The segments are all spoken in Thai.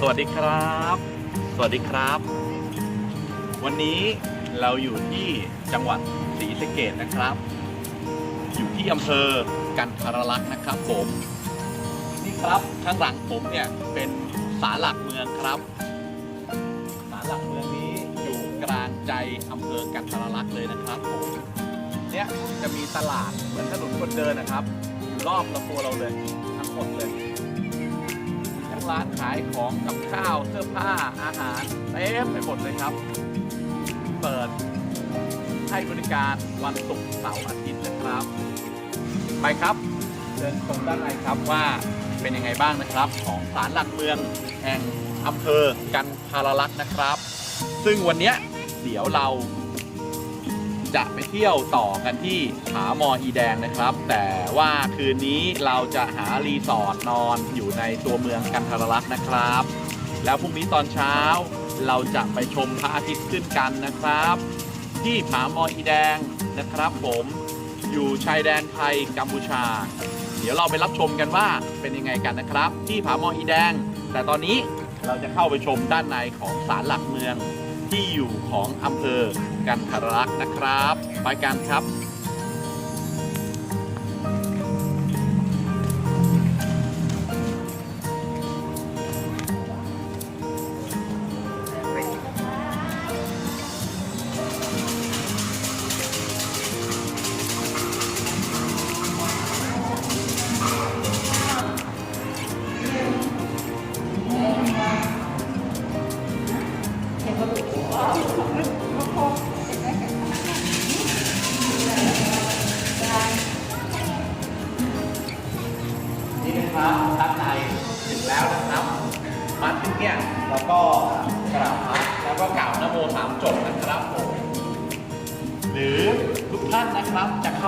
สวัสดีครับ สวัสดีครับ วันนี้เราอยู่ที่จังหวัดศรีสะเกดนะครับ อยู่ที่อำเภอกันทรลักษณ์นะครับผม นี่ครับข้างหลังผมเนี่ยเป็นศาลหลักเมืองครับศาลหลักเมืองนี้อยู่กลางใจอำเภอกันทรลักษณ์เลยนะครับผมเนี่ยจะมีตลาดเหมือนถนนคนเดินนะครับ อยู่รอบลำตัวเราเลยทั้งหมดเลย ร้านขายของกับข้าวเสื้อผ้าอาหารเต็มไปหมดเลยครับ เปิดให้บริการวันศุกร์เสาร์อาทิตย์นะครับ ไปครับ เดินชมด้านในครับว่าเป็นยังไงบ้างนะครับ ของศาลหลักเมืองแห่งอำเภอกันทารลักษ์นะครับ ซึ่งวันนี้เดี๋ยวเรา จะไปเที่ยวต่อกันที่ผาหมออีแดงนะครับ แต่ว่าคืนนี้เราจะหารีสอร์ทนอนอยู่ในตัวเมืองกันทรลักษณ์นะครับ แล้วพรุ่งนี้ตอนเช้าเราจะไปชมพระอาทิตย์ขึ้นกันนะครับ ที่ผาหมออีแดงนะครับผมอยู่ชายแดนไทยกัมพูชา เดี๋ยวเราไปรับชมกันว่าเป็นยังไงกันนะครับ ที่ผาหมออีแดง แต่ตอนนี้เราจะเข้าไปชมด้านในของศาลหลักเมืองที่อยู่ของอำเภอ กันทรลักษณ์นะครับ ไปกันครับ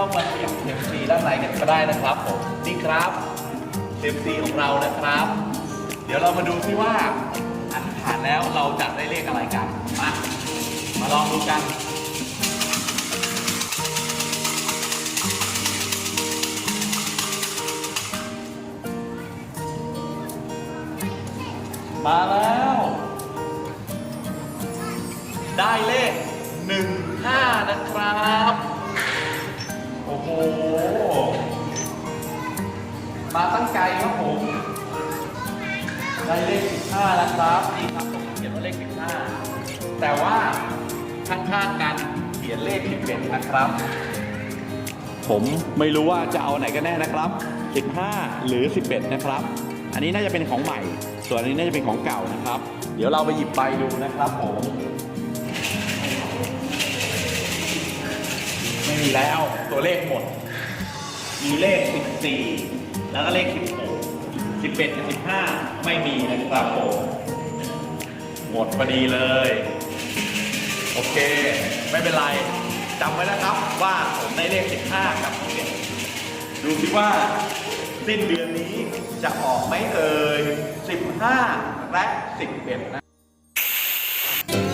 เข้ามาเสี่ยงเซยมซีด้านในกันก็ได้นะครับผมนี่ครับเซยมซีของเรานะครับ เดี๋ยวเรามาดูซิว่าอธิษฐานแล้วเราจะได้เลขอะไรกันมามาลองดูกันมาแล้ว ได้เลขหนึ่งห้านะครับ มาตั้งไกลครับผม ได้เลข 15นะครับนี่ครับตรงนี้เขียนว่าเลข 15 แต่ว่าข้างๆกันเขียนเลข 11 นะครับ ผมไม่รู้ว่าจะเอาไหนกันแน่นะครับ 15 หรือ 11 นะครับ อันนี้น่าจะเป็นของใหม่ ส่วนอันนี้น่าจะเป็นของเก่านะครับ เดี๋ยวเราไปหยิบไปดูนะครับผม ไม่มีแล้วตัวเลขหมด มีเลข 14 แล้วก็เลข 16 11กับ15 ไม่มีนะครับผมหมดพอดีเลย โอเค ไม่เป็นไรจำไว้นะครับว่าผมได้เลข 15 กับ11ดูสิว่าสิ้นเดือนนี้จะออกไหมเอ่ย15 และ 11 นะ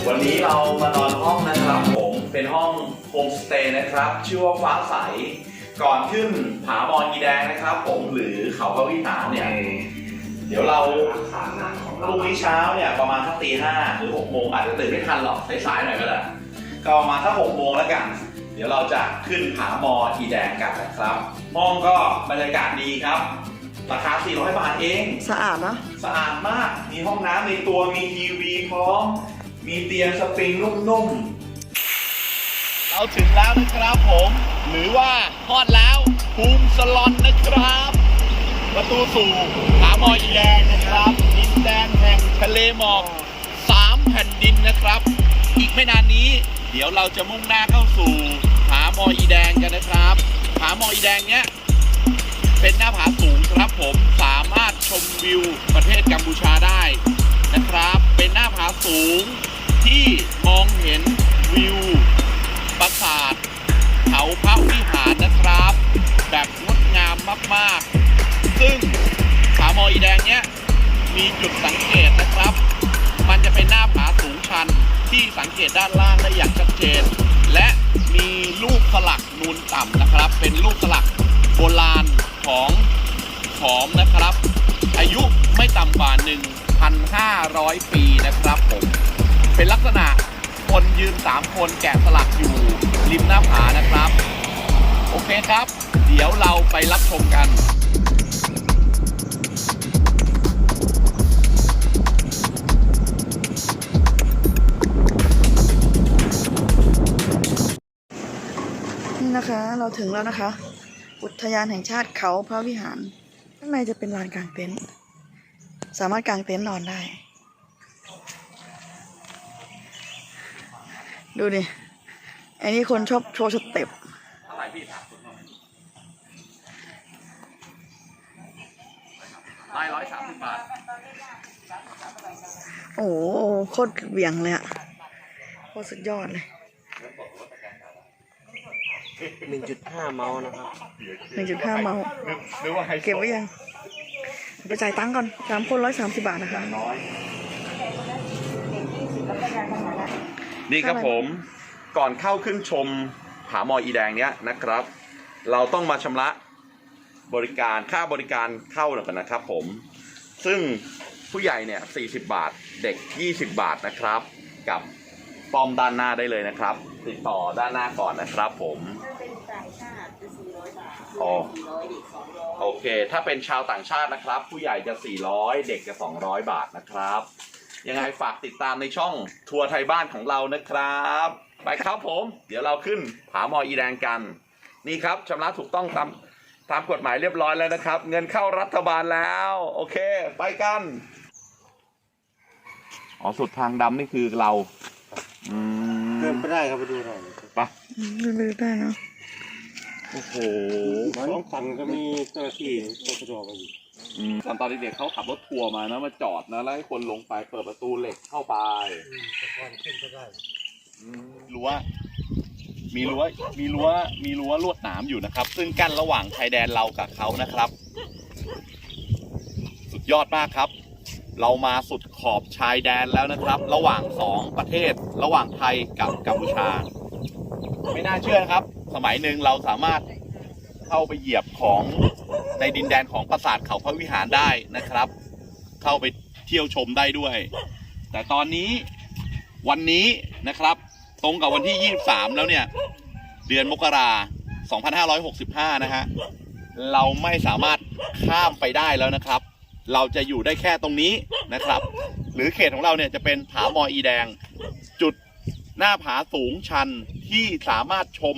วันนี้เรามานอนห้องนะครับผม เป็นห้องโฮมสเตย์นะครับ ชื่อว่าฟ้าใส ก่อนขึ้นผาบอนกีแดงนะครับ ผมหรือเขาพระวิหารเนี่ย เดี๋ยวเราพรุ่งนี้เช้าเนี่ยประมาณสักตีห้าหรือหกโมงอาจจะตื่นไม่ทันหรอกสายๆหน่อยก็ได้ก็ประมาณสักหกโมงแล้วกัน เดี๋ยวเราจะขึ้นผามออีแดงกันนะครับห้องก็บรรยากาศดีครับราคา 400 บาทเอง สะอาดนะ สะอาดมาก มีห้องน้ำในตัว มีทีวีพร้อม มีเตียงสปริงนุ่มๆ เราถึงแล้วนะครับผม หรือว่าทอดแล้วภูมิสลอนนะครับ ประตูสู่ผาหมออีแดงนะครับ ดินแดนแห่งทะเลหมอกสามแผ่นดินนะครับ อีกไม่นานนี้ เดี๋ยวเราจะมุ่งหน้าเข้าสู่ผาหมออีแดงกันนะครับผาหมออีแดงเนี้ยเป็นหน้าผาสูงครับผมสามารถชมวิวประเทศกัมพูชาได้นะครับ เป็นหน้าผาสูงที่มองเห็นวิว ปราสาทเขาพระวิหารนะครับ แบบงดงามมากๆ ซึ่งผาหมออีแดงเนี้ยมีจุดสังเกตนะครับ มันจะเป็นหน้าผาสูงชันที่สังเกตด้านล่างได้อย่างชัดเจน และมีลูกสลักนูนต่ำนะครับ เป็นลูกสลักโบราณของขอมนะครับ อายุไม่ต่ำกว่า 1,500 ปีนะครับผมเป็นลักษณะ คนยืน 3 คนแกะสลักอยู่ริมหน้าผานะครับ โอเคครับ เดี๋ยวเราไปรับชมกันนี่นะคะเราถึงแล้วนะคะ อุทยานแห่งชาติเขาพระวิหาร ข้างในจะเป็นลานกลางเต็นท์สามารถกางเต็นท์นอนได้ ดูดิไอ้นี่คนชอบโชว์สเต็ปเท่าไหร่พี่ถามคุณหน่อยได้ร้อยสามสิบบาท โอ้โหโคตรเหวี่ยงเลยอะโคตรสุดยอดเลยหนึ่งจุดห้าเมาส์นะครับหนึ่งจุดห้าเมาส์นึกนึกว่าไฮโซเก็บไว้ยัง ไปจ่ายตังค์ก่อนสามคนร้อยสามสิบาทนะคะ น้อยนี่ครับผมก่อนเข้าขึ้นชมผาหมออีแดงเนี้ยนะครับ เราต้องมาชำระบริการค่าบริการเข้าหน่อยนะครับ ผม ซึ่งผู้ใหญ่เนี่ย40 บาทเด็ก 20 บาทนะครับ กับป้อมด้านหน้าได้เลยนะครับ ติดต่อด้านหน้าก่อนนะครับ ผมถ้าเป็นต่างชาติจะสี่ร้อยบาทอ๋อสี่ร้อยเด็กสองร้อยโอเค ถ้าเป็นชาวต่างชาตินะครับ ผู้ใหญ่จะ 400 เด็กจะ 200 บาทนะครับ ยังไงฝากติดตามในช่องทัวร์ไทยบ้านของเรานะครับ ไปครับผม เดี๋ยวเราขึ้นผาหมออีแดงกัน นี่ครับชำระถูกต้องตามตามกฎหมายเรียบร้อยแล้วนะครับ เงินเข้ารัฐบาลแล้ว โอเค ไปกันอ๋อสุดทางดำนี่คือเรา อืมเดินไปได้ครับไปดูหน่อยไปอืมไม่ได้ได้เนาะโอ้โหสองคันก็มีเจ้าหน้าที่ตชดมาอยู่อืม ตอนตอนเด็กๆเขาขับรถทัวร์มานะมาจอดนะแล้วให้คนลงไปเปิดประตูเหล็กเข้าไปตะกอนขึ้นก็ได้รั้วมีรั้วมีรั้วมีรั้วลวดหนามอยู่นะครับ ซึ่งกั้นระหว่างชายแดนเรากับเขานะครับ สุดยอดมากครับ เรามาสุดขอบชายแดนแล้วนะครับ ระหว่างสองประเทศ ระหว่างไทยกับกัมพูชา ไม่น่าเชื่อนะครับ สมัยหนึ่งเราสามารถ เข้าไปเหยียบของในดินแดนของปราสาทเขาพระวิหารได้นะครับ เข้าไปเที่ยวชมได้ด้วย แต่ตอนนี้วันนี้นะครับ ตรงกับวันที่ 23 แล้วเนี่ย เดือนมกรา2565 นะฮะเราไม่สามารถข้ามไปได้แล้วนะครับ เราจะอยู่ได้แค่ตรงนี้นะครับ หรือเขตของเราเนี่ยจะเป็นผาหมออีแดง จุดหน้าผาสูงชันที่สามารถชม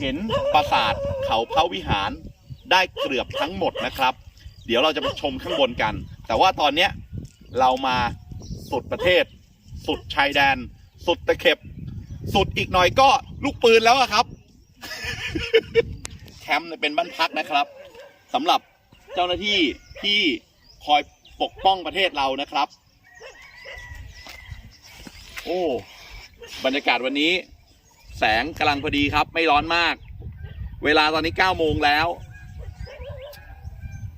เห็นปราสาทเขาพระวิหารได้เกือบทั้งหมดนะครับ เดี๋ยวเราจะไปชมข้างบนกัน แต่ว่าตอนเนี้ยเรามาสุดประเทศ สุดชายแดน สุดตะเข็บ สุดอีกหน่อยก็ลูกปืนแล้วอะครับ แคมป์เนี่ยเป็นบ้านพักนะครับสำหรับเจ้าหน้าที่ที่คอยปกป้องประเทศเรานะครับ โอ้ บรรยากาศวันนี้ แสงกำลังพอดีครับ ไม่ร้อนมาก เวลาตอนนี้9โมงแล้ว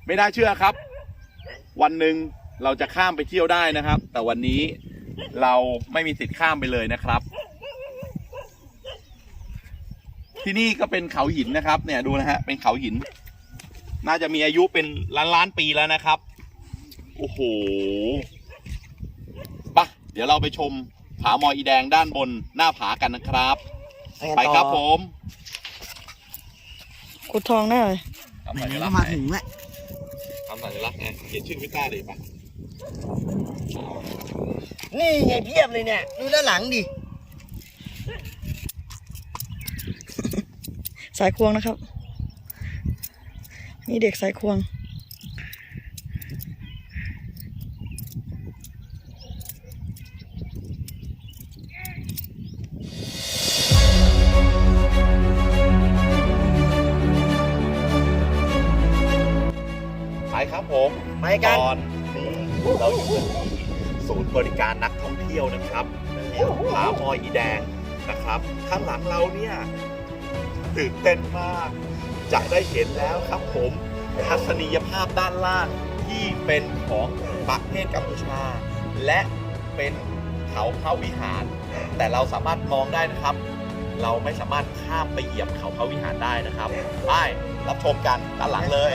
ไม่น่าเชื่อครับ วันหนึ่งเราจะข้ามไปเที่ยวได้นะครับ แต่วันนี้เราไม่มีสิทธิ์ข้ามไปเลยนะครับ ที่นี่ก็เป็นเขาหินนะครับ เนี่ยดูนะฮะเป็นเขาหิน น่าจะมีอายุเป็นล้านล้านปีแล้วนะครับโอ้โหปะเดี๋ยวเราไปชมผาหมออีแดงด้านบนหน้าผากันนะครับ ไปครับผมขุดทองได้เลยทำสัญลักษณ์มาไงถึงแล้วทำสัญลักษณ์ไงเขียนชื่อพิต้าเลยปะนี่ไงเพียบเลยเนี่ยดูด้านหลังดิสายควงนะครับ นี่เด็กสายควง กัน ตอนนี้เราอยู่กันที่ศูนย์บริการนักท่องเที่ยวนะครับผาหมออีแดงนะครับ ข้างหลังเราเนี่ยตื่นเต้นมาก จะได้เห็นแล้วครับผมทัศนียภาพด้านล่างที่เป็นของประเทศกัมพูชา และเป็นเขาพระวิหาร แต่เราสามารถมองได้นะครับ เราไม่สามารถข้ามไปเหยียบเขาพระวิหารได้นะครับไปรับชมกันด้านหลังเลย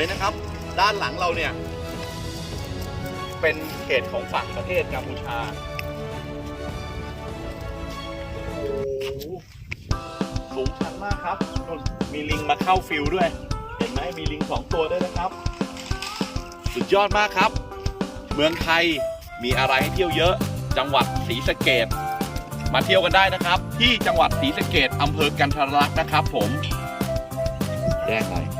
วยนะครับ ด้านหลังเราเนี่ย เป็นเขตของฝั่งประเทศกัมพูชาโอ้โหสูงชันมากครับนนมีลิงมาเข้าฟิลด้วย เห็นไหมมีลิงสองตัวด้วยนะครับ สุดยอดมากครับ เมืองไทยมีอะไรให้เที่ยวเยอะ จังหวัดศรีสะเกดมาเที่ยวกันได้นะครับ ที่จังหวัดศรีสะเกดอำเภอกันทรลักษณ์นะครับ ผมแยกหน่อย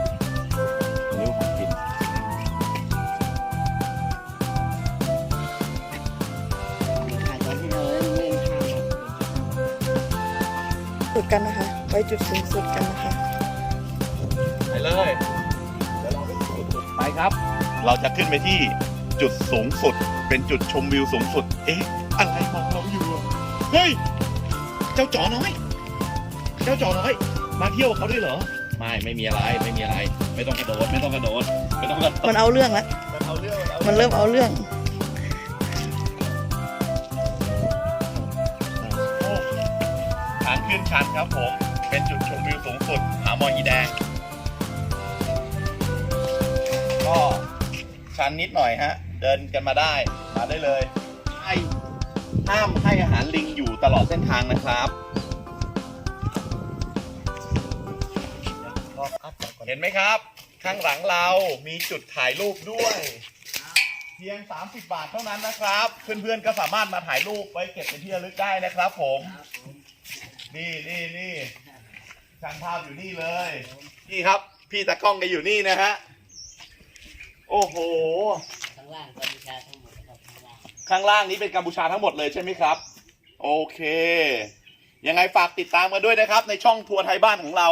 กันนะคะ ไว้จุดสูงสุดกันนะคะ ไปเลยเดี๋ยวเราไปจุดสูงสุดไปครับ เราจะขึ้นไปที่จุดสูงสุด เป็นจุดชมวิวสูงสุด เอ๊ะ อะไรมองเราอยู่อะเฮ้ย เจ้าจ๋อน้อย เจ้าจ๋อน้อย มาเที่ยวกับเขาด้วยเหรอ ไม่ไม่มีอะไรไม่มีอะไร ไม่ต้องกระโดดไม่ต้องกระโดดไม่ต้องกระโดดมันเอาเรื่องแล้วมันเอาเรื่องเอามันเริ่มเอาเรื่อง ชันครับผม เป็นจุดชมวิวสูงสุดผาหมออีแดง ก็ชันนิดหน่อยฮะ เดินกันมาได้ มาได้เลยให้ห้ามให้อาหารลิงอยู่ตลอดเส้นทางนะครับ เห็นไหมครับ ข้างหลังเรามีจุดถ่ายรูปด้วย เพียง 30 บาทเท่านั้นนะครับ เพื่อนๆก็สามารถมาถ่ายรูปไว้เก็บเป็นที่ระลึกได้นะครับผม นี่นี่นี่ช่างภาพอยู่นี่เลยนี่ครับ พี่ตากล้องก็อยู่นี่นะฮะโอ้โห ข้างล่างกัมพูชาทั้งหมดครับข้างล่างข้างล่างนี้เป็นกัมพูชาทั้งหมดเลยใช่ไหมครับ โอเค ยังไงฝากติดตามกันด้วยนะครับ ในช่องทัวร์ไทยบ้านของเรา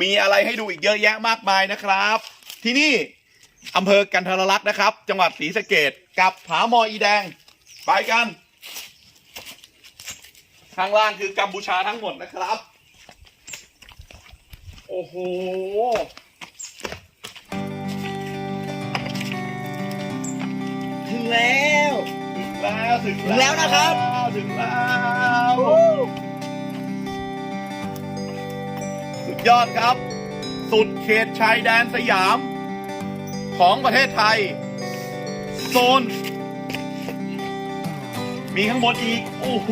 มีอะไรให้ดูอีกเยอะแยะมากมายนะครับ ที่นี่อำเภอกันทรลักษณ์นะครับ จังหวัดศรีสะเกดกับผาหมออีแดง ไปกัน ข้างล่างคือกัมพูชาทั้งหมดนะครับ โอ้โหถึงแล้ว ถึงแล้วถึงถึงแล้วนะครับ ถึงแล้วสุดยอดครับ สุดเขตชายแดนสยาม ของประเทศไทย โซน มีข้างบนอีก โอ้โห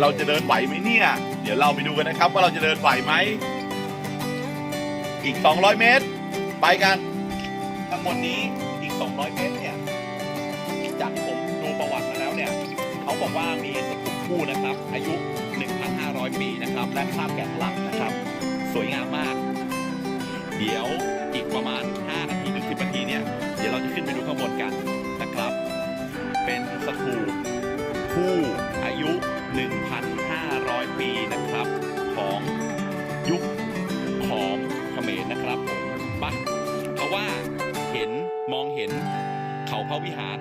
เราจะเดินไหวไหมเนี่ย เดี๋ยวเราไปดูกันนะครับ ว่าเราจะเดินไหวไหม อีก 200 เมตร ไปกันข้างบนนี้อีก 200 เมตรเนี่ย จากผมดูประวัติมาแล้วเนี่ย เขาบอกว่ามีตะกรุดคู่นะครับ อายุ 1,500 ปีนะครับ และภาพแกะสลักนะครับ สวยงามมาก เดี๋ยวอีกประมาณ 5 นาทีถึง10 นาทีเนี่ย เดี๋ยวเราจะขึ้นไปดูข้างบนกันนะครับ เป็นสถู คู่อายุ 1,500 ปีนะครับ ของยุคของเขมรนะครับผมไปเพราะว่าเห็นมองเห็นเขาพระวิหาร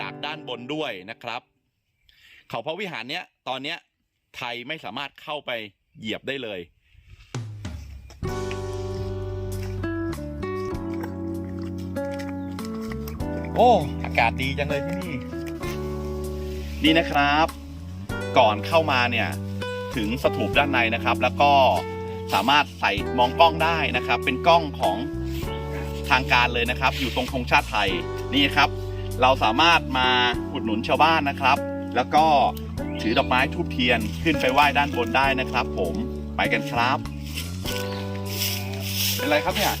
จากด้านบนด้วยนะครับ เขาพระวิหารเนี้ยตอนเนี้ยไทยไม่สามารถเข้าไปเหยียบได้เลยโอ้ อากาศดีจังเลยที่นี่ นี่นะครับ ก่อนเข้ามาเนี่ยถึงสถูปด้านในนะครับ แล้วก็สามารถใส่มองกล้องได้นะครับ เป็นกล้องของทางการเลยนะครับ อยู่ตรงธงชาติไทยนี่ครับ เราสามารถมาอุดหนุนชาวบ้านนะครับ แล้วก็ถือดอกไม้ทูบเทียนขึ้นไปไหว้ด้านบนได้นะครับ ผมไปกันครับ เป็นไรครับเนี่ย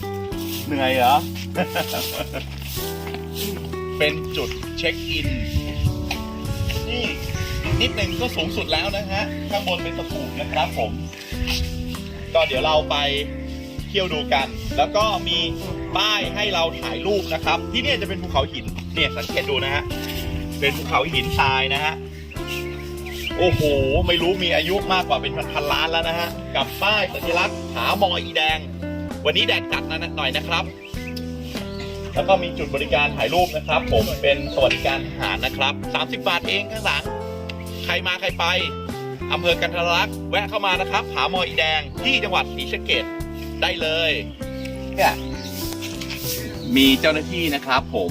เหนื่อยเหรอ เป็นจุดเช็คอิน นิดหนึ่งก็สูงสุดแล้วนะฮะ ข้างบนเป็นสถูนะครับผม ก็เดี๋ยวเราไปเที่ยวดูกัน แล้วก็มีป้ายให้เราถ่ายรูปนะครับ ที่นี่จะเป็นภูเขาหิน เนี่ยสังเกตดูนะฮะ เป็นภูเขาหินทรายนะฮะ โอ้โห ไม่รู้มีอายุมากกว่าเป็นพันๆล้านแล้วนะฮะ กับป้ายสัญลักษณ์ผามออีแดง วันนี้แดดจัดนะหน่อยนะครับแล้วก็มีจุดบริการถ่ายรูปนะครับ ผมเป็นสวัสดิการทหารนะครับ 30 บาทเองข้างหลัง ใครมาใครไปอำเภอกันทรลักษณ์แวะเข้ามานะครับ ผามออีแดงที่จังหวัดศรีสะเกดได้เลยเนี่ยมีเจ้าหน้าที่นะครับ ผม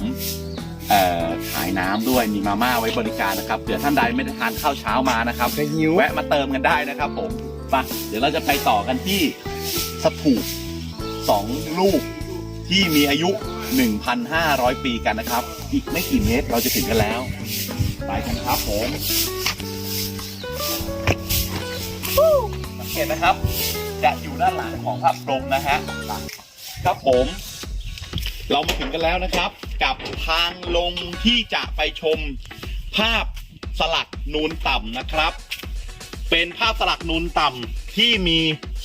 เอ่อขายน้ำด้วยมีมาม่าไว้บริการนะครับเผื่อท่านใดไม่ได้ทานข้าวเช้ามานะครับก็หิวแวะมาเติมกันได้นะครับ ผมไปเดี๋ยวเราจะไปต่อกันที่สถูปสองลูกที่มีอายุ 1,500 ปีกันนะครับ อีกไม่กี่เมตรเราจะถึงกันแล้ว ไปกันครับผม สังเกตนะครับ จะอยู่ด้านหลังของพระพรหมนะฮะครับผม เรามาถึงกันแล้วนะครับ กับทางลงที่จะไปชมภาพสลักนูนต่ำนะครับ เป็นภาพสลักนูนต่ำที่มี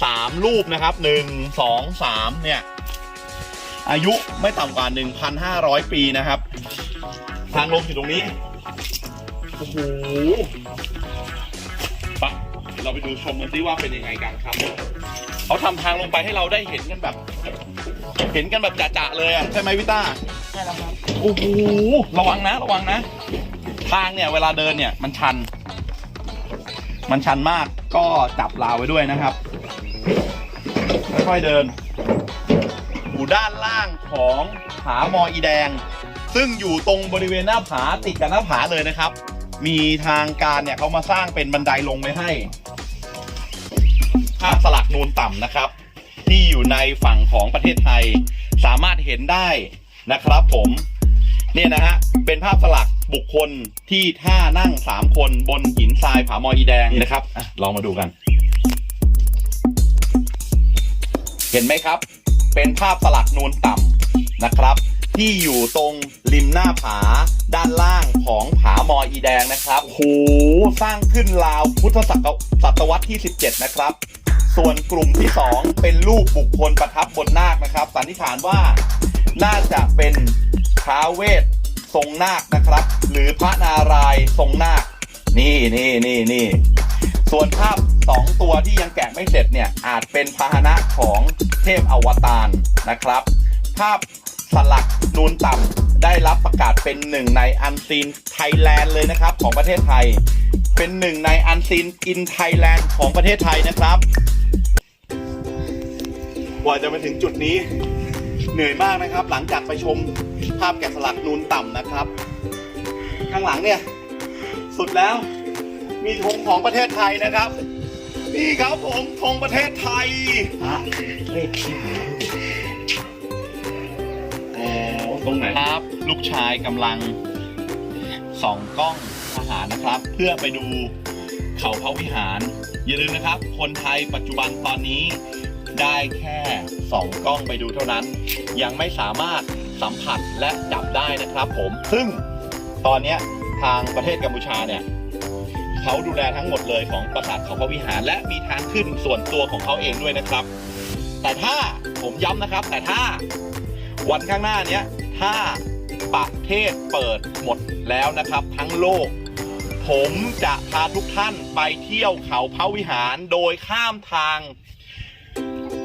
สามรูปนะครับหนึ่งสองสามเนี่ย อายุไม่ต่ำกว่า 1,500 ปีนะครับ ทางลงอยู่ตรงนี้ โอ้โหะเราไปดูชมกันซิว่าเป็นยังไงกันครับ เขาทำทางลงไปให้เราได้เห็นกันแบบ เห็นกันแบบจะๆเลยอะใช่ไหมวิต้า ใช่แล้วครับ โอ้โห ระวังนะ ระวังนะ ทางเนี่ยเวลาเดินเนี่ยมันชัน มันชันมาก ก็จับราวไว้ด้วยนะครับ ค่อยๆเดิน อยู่ด้านล่างของผามออีแดง ซึ่งอยู่ตรงบริเวณหน้าผาติดกับหน้าผาเลยนะครับ มีทางการเนี่ยเขามาสร้างเป็นบันไดลงไว้ให้ ภาพสลักนูนต่ำนะครับ ที่อยู่ในฝั่งของประเทศไทย สามารถเห็นได้นะครับผมเนี่ยนะฮะเป็นภาพสลักบุคคลที่ท่านั่งสามคนบนหินทรายผามออีแดงนะครับอะลองมาดูกัน เห็นไหมครับ เป็นภาพสลักนูนต่ำนะครับ ที่อยู่ตรงริมหน้าผา ด้านล่างของผามออีแดงนะครับโหสร้างขึ้นราวพุทธศักราชศตวรรษที่ 17 นะครับ ส่วนกลุ่มที่ 2 เป็นรูปบุคคลประทับบนนาคนะครับ สันนิษฐานว่าน่าจะเป็นท้าวเวสทรงนาคนะครับ หรือพระนารายณ์ทรงนาค นี่นี่นี่นี่ส่วนภาพ2ตัวที่ยังแกะไม่เสร็จเนี่ยอาจเป็นพาหนะของเทพอวตารนะครับ ภาพ สลักนูนต่ำได้รับประกาศเป็นหนึ่งในอันซีนไทยแลนด์เลยนะครับ ของประเทศไทย เป็นหนึ่งในอันซีนอินไทยแลนด์ของประเทศไทยนะครับกว่าจะมาถึงจุดนี้เหนื่อยมากนะครับ หลังจากไปชมภาพแกะสลักนูนต่ำนะครับ ข้างหลังเนี่ย สุดแล้วมีธงของประเทศไทยนะครับ นี่ครับผมธงประเทศไทยเฮ้ยอ๋อ ตรงไหนครับ ลูกชายกำลังส่องกล้องทหารนะครับ เพื่อไปดูเขาพระวิหาร อย่าลืมนะครับ คนไทยปัจจุบันตอนนี้ได้แค่ส่องกล้องไปดูเท่านั้น ยังไม่สามารถสัมผัสและจับได้นะครับ ผมซึ่งตอนเนี้ยทางประเทศกัมพูชาเนี่ยเขาดูแลทั้งหมดเลยของปราสาทเขาพระวิหาร และมีทางขึ้นส่วนตัวของเขาเองด้วยนะครับ แต่ถ้าผมย้ำนะครับ แต่ถ้าวันข้างหน้าเนี้ย ถ้าประเทศเปิดหมดแล้วนะครับ ทั้งโลก ผมจะพาทุกท่านไปเที่ยวเขาพระวิหารโดยข้ามทาง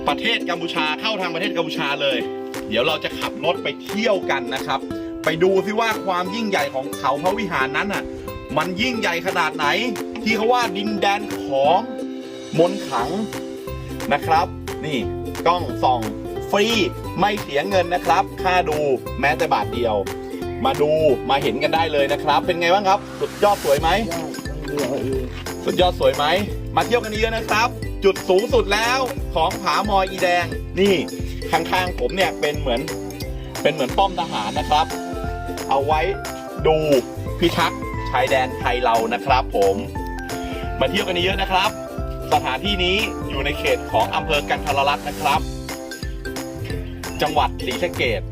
ประเทศกัมพูชาเข้าทางประเทศกัมพูชาเลย เดี๋ยวเราจะขับรถไปเที่ยวกันนะครับ ไปดูซิว่าความยิ่งใหญ่ของเขาพระวิหารนั้นอะ มันยิ่งใหญ่ขนาดไหน ที่เขาว่าดินแดนของมนขลังนะครับ นี่กล้องส่อง ฟรีไม่เสียเงินนะครับ ค่าดูแม้แต่บาทเดียว มาดูมาเห็นกันได้เลยนะครับ เป็นไงบ้างครับ สุดยอดสวยไหมสุดยอดสวยไหม มาเที่ยวกันเยอะนะครับ จุดสูงสุดแล้วของผามอยอีแดง นี่ข้างๆผมเนี่ยเป็นเหมือนเป็นเหมือนป้อมทหารนะครับ เอาไว้ดูพิทักษ์ชายแดนไทยเรานะครับ ผม มาเที่ยวกันเยอะนะครับ สถานที่นี้อยู่ในเขตของอำเภอกันทรลักษณ์นะครับ จังหวัดศรีสะเกษ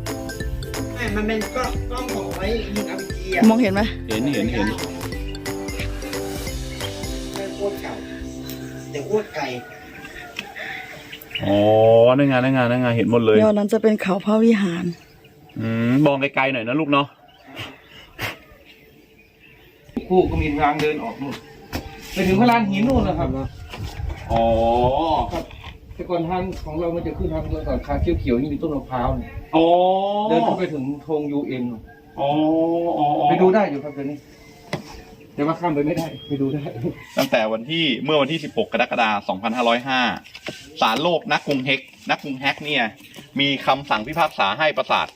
ไม่มันเป็นกล้องกล้องของไว้ยิงอาร์พีจีอะมองเห็นไหมเห็นเห็นเห็นไม่โคตรเก่าแต่โคตรไกลอ๋อนั่นไงนั่นไงนั่นไงเห็นหมดเลยยอดนั้นจะเป็นเขาพระวิหาร อืมมองไกลๆหน่อยนะลูกเนาะคู่ก็มีทางเดินออกนู่นไปถึงพระลานหินนู่นนะครับอ๋อ แต่ก่อนทางของเรามันจะขึ้นทางเมื่อก่อนทางเขียวๆนี่มีต้นมะพร้าวเนี่ยอ๋อเดินเข้าไปถึงธงยูเอ็นอ๋ออ๋อไปดูได้อยู่ครับเดี๋ยวนี้ แต่ว่าข้ามไปไม่ได้ไปดูได้ ตั้งแต่วันที่เมื่อวันที่ 16 กรกฎาคม2505ศาลโลกนักกรุงเฮกนักกรุงแฮกเนี่ย มีคำสั่งพิพากษาให้ปราสาท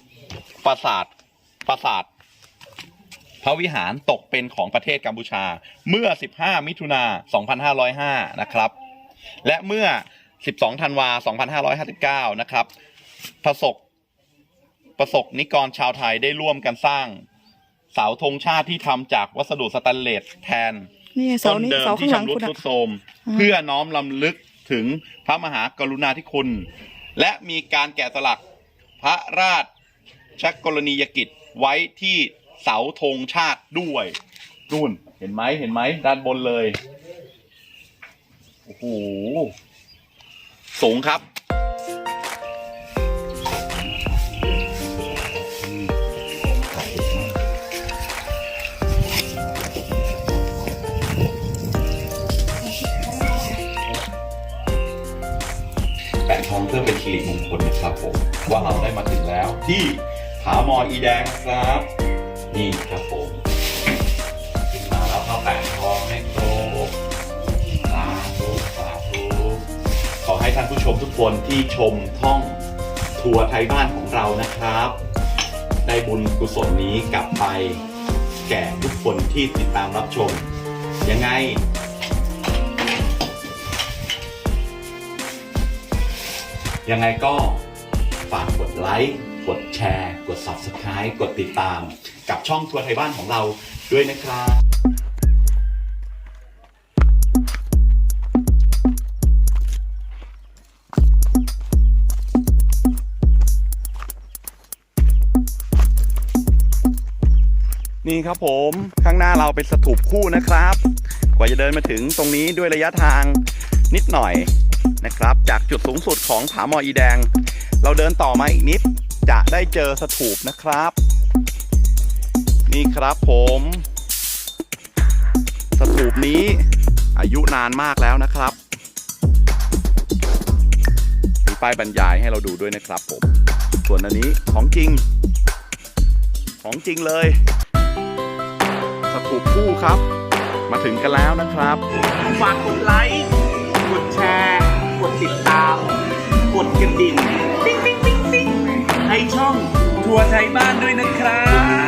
ปราสาทปราสาทพระวิหารตกเป็นของประเทศกัมพูชาเมื่อ 15 มิถุนา 2505 นะครับ และเมื่อ 12ธันวา2559 นะครับประสบประสบนิกรชาวไทยได้ร่วมกันสร้าง เสาธงชาติที่ทำจากวัสดุสแตนเลสแทนนี่ไงเสาต้นนี้เดิมเสาข้าที่งหลังชำรุดคุณทรุอะดโทรมอืมเพื่อน้อมลำลึกถึงพระมหากรุณาธิคุณ และมีการแกะสลักพระราชกรณียกิจไว้ที่เสาธงชาติด้วยนู่นเห็นไหมเห็นไหมด้านบนเลย โอ้โห สูงครับ แปะทองเพื่อเป็นสิริมงคลนะครับผมว่าเราได้มาถึงแล้วที่ผาหมออีแดงครับ นี่ครับผม ชมทุกคนที่ชมท่องทัวร์ไทยบ้านของเรานะครับ ได้บุญกุศลนี้กลับไปแก่ทุกคนที่ติดตามรับชม ยังไง ยังไงก็ฝากกดไลค์กดแชร์ กด Subscribe กดติดตาม กับช่องทัวร์ไทยบ้านของเราด้วยนะครับ นี่ครับผมข้างหน้าเราเป็นสถูปคู่นะครับ กว่าจะเดินมาถึงตรงนี้ด้วยระยะทางนิดหน่อยนะครับ จากจุดสูงสุดของผาหมออีแดง เราเดินต่อมาอีกนิดจะได้เจอสถูปนะครับ นี่ครับผม สถูปนี้อายุนานมากแล้วนะครับมีป้ายบรรยายให้เราดูด้วยนะครับผม ส่วนอันนี้ของจริง ของจริงเลย ถูกคู่ครับ มาถึงกันแล้วนะครับ ฝากกดไลค์ กดแชร์ กดติดตาม กดกระดิ่งติ๊งติ๊งติ๊งติ๊งให้ช่องทัวร์ไทยบ้านด้วยนะครับ